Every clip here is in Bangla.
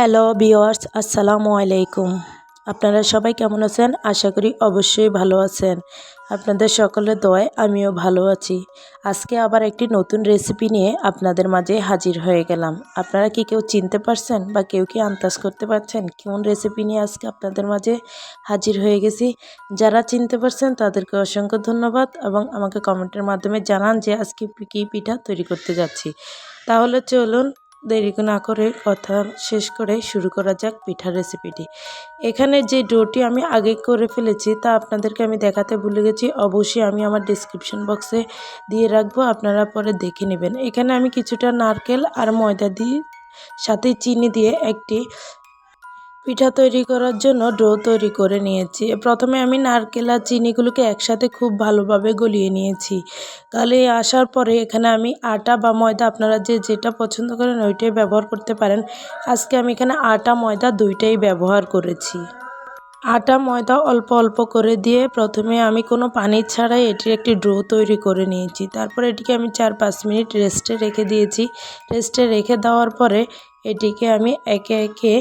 হ্যালো বিওয়ার্স আসসালামু আলাইকুম। আপনারা সবাই কেমন আছেন? আশা করি অবশ্যই ভালো আছেন। আপনাদের সকলের দোয়ায় আমিও ভালো আছি। আজকে আবার একটি নতুন রেসিপি নিয়ে আপনাদের মাঝে হাজির হয়ে গেলাম। আপনারা কি কেউ চিনতে পারছেন বা কেউ কি আন্দাজ করতে পারছেন কোন রেসিপি নিয়ে আজকে আপনাদের মাঝে হাজির হয়ে গেছি? যারা চিনতে পারছেন তাদেরকে অসংখ্য ধন্যবাদ এবং আমাকে কমেন্টের মাধ্যমে জানান যে আজকে কী পিঠা তৈরি করতে যাচ্ছি। তাহলে চলুন দেরি না করে কথা শেষ করে শুরু করা যাক পিঠা রেসিপিটি এখানে যে ডোটি আমি আগে করে ফেলেছি, তা আপনাদেরকে আমি দেখাতে ভুলে গেছি। অবশ্যই আমি আমার ডিসক্রিপশন বক্সে দিয়ে রাখব, আপনারা পরে দেখে নেবেন। এখানে আমি কিছুটা নারকেল আর ময়দা দিয়ে, সাথে চিনি দিয়ে একটি পিঠা তৈরি করার জন্য ডো তৈরি করে নিয়েছি। প্রথমে আমি নারকেল আর চিনিগুলোকে একসাথে খুব ভালোভাবে গলিয়ে নিয়েছি। গালিয়ে আসার পরে এখানে আমি আটা বা ময়দা, আপনারা যে যেটা পছন্দ করেন ওইটাই ব্যবহার করতে পারেন। আজকে আমি এখানে আটা, ময়দা দুইটাই ব্যবহার করেছি। আটা, ময়দা অল্প অল্প করে দিয়ে প্রথমে আমি কোনো পানি ছাড়াই এটির একটি ড্রো তৈরি করে নিয়েছি। তারপর এটিকে আমি চার পাঁচ মিনিট রেস্টে রেখে দিয়েছি। রেস্টে রেখে দেওয়ার পরে এটিকে আমি একে একে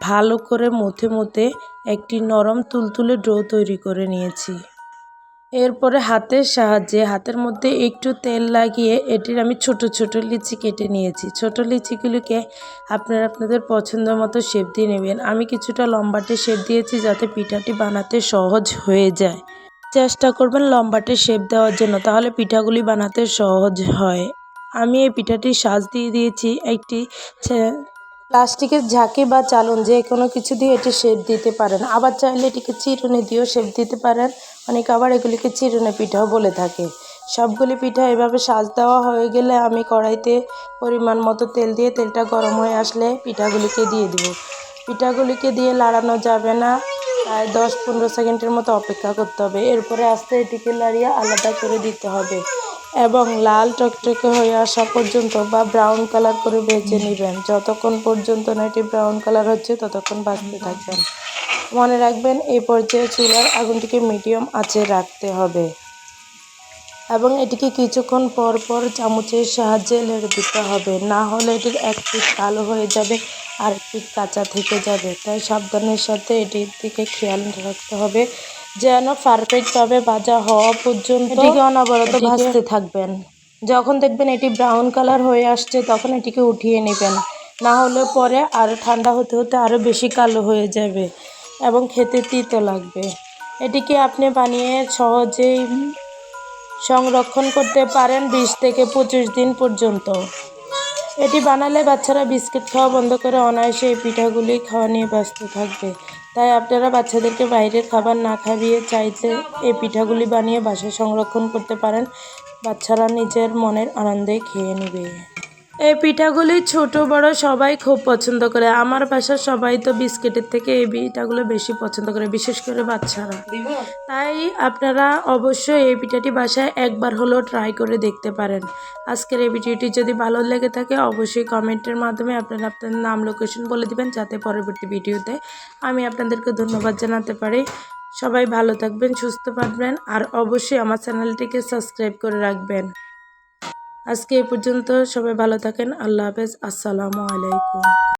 ভালো করে মথে মথে একটি নরম তুলতুলে ডো তৈরি করে নিয়েছি। এরপরে হাতের সাহায্যে, হাতের মধ্যে একটু তেল লাগিয়ে এটির আমি ছোট ছোট লিচি কেটে নিয়েছি। ছোট লিচিগুলিকে আপনারা আপনাদের পছন্দ মতো শেপ দিয়ে নেবেন। আমি কিছুটা লম্বাটে শেপ দিয়েছি যাতে পিঠাটি বানাতে সহজ হয়ে যায়। চেষ্টা করবেন লম্বাটে শেপ দেওয়ার জন্য, তাহলে পিঠাগুলি বানাতে সহজ হয়। আমি এই পিঠাটির সাজ দিয়ে দিয়েছি একটি প্লাস্টিকের ঝাঁকি বা চালন, যে কোনো কিছু দিয়ে এটি শেপ দিতে পারেন। আবার চাইলে এটিকে চিরুনি দিয়েও শেপ দিতে পারেন। অনেকে আবার এগুলিকে চিরুনি পিঠাও বলে থাকে। সবগুলি পিঠা এভাবে সাজ দেওয়া হয়ে গেলে আমি কড়াইতে পরিমাণ মতো তেল দিয়ে তেলটা গরম হয়ে আসলে পিঠাগুলিকে দিয়ে দিব। পিঠাগুলিকে দিয়ে লাড়ানো যাবে না। প্রায় দশ পনেরো সেকেন্ডের মতো অপেক্ষা করতে হবে। এরপরে আস্তে এটিকে লাড়িয়ে আলাদা করে দিতে হবে। এবং লাল টকটকে হয়ে আসা পর্যন্ত বা ব্রাউন কালার করে ভেজে নেবেন। যতক্ষণ পর্যন্ত না এটি ব্রাউন কালার হচ্ছে, ততক্ষণ বাঁচতে থাকবেন। মনে রাখবেন এই পর্যায়ে চুলার আগুনটিকে মিডিয়াম আঁচে রাখতে হবে। এবং এটিকে কিছুক্ষণ পর পর চামচের সাহায্যে লেড়ে দিতে হবে। না হলে এটির এক পিঠ কালো হয়ে যাবে আর পিঠ কাঁচা থেকে যাবে। তাই সাবধানের সাথে এটির দিকে খেয়াল রাখতে হবে যেন পারফেক্টভাবে ভাজা হওয়া পর্যন্ত এটিকে অনবরত ভাজতে থাকবেন। যখন দেখবেন এটি ব্রাউন কালার হয়ে আসছে তখন এটিকে উঠিয়ে নেবেন। না হলে পরে আরও ঠান্ডা হতে হতে আরও বেশি কালো হয়ে যাবে এবং খেতে তিতো লাগবে। এটিকে আপনি বানিয়ে সহজেই সংরক্ষণ করতে পারেন বিশ থেকে পঁচিশ দিন পর্যন্ত। এটি বানালে বাচ্চারা বিস্কিট খাওয়া বন্ধ করে অনায়াসে এই পিঠাগুলি খাওয়া নিয়ে ব্যস্ত থাকবে। তাই আপনারা বাচ্চাদেরকে বাইরের খাবার না খাইয়ে চাইতে এই পিঠাগুলি বানিয়ে বাসায় সংরক্ষণ করতে পারেন। বাচ্চারা নিজের মনের আনন্দে খেয়ে নেবে। এই পিঠাগুলি ছোট, বড় সবাই খুব পছন্দ করে। আমার বাসার সবাই তো বিস্কিটের থেকে এই পিঠাগুলো বেশি পছন্দ করে, বিশেষ করে বাচ্চারা। তাই আপনারা অবশ্যই এই পিঠাটি বাসায় একবার হলেও ট্রাই করে দেখতে পারেন। আজকের এই ভিডিওটি যদি ভালো লেগে থাকে, অবশ্যই কমেন্টের মাধ্যমে আপনারা আপনাদের নাম লোকেশন বলে দিবেন, যাতে পরবর্তী ভিডিওতে আমি আপনাদেরকে ধন্যবাদ জানাতে পারি। সবাই ভালো থাকবেন, সুস্থ থাকবেন, আর অবশ্যই আমার চ্যানেলটিকে সাবস্ক্রাইব করে রাখবেন। আজকে এ পর্যন্ত সবাই ভালো থাকেন। আল্লাহ হাফেজ। আসসালামু আলাইকুম।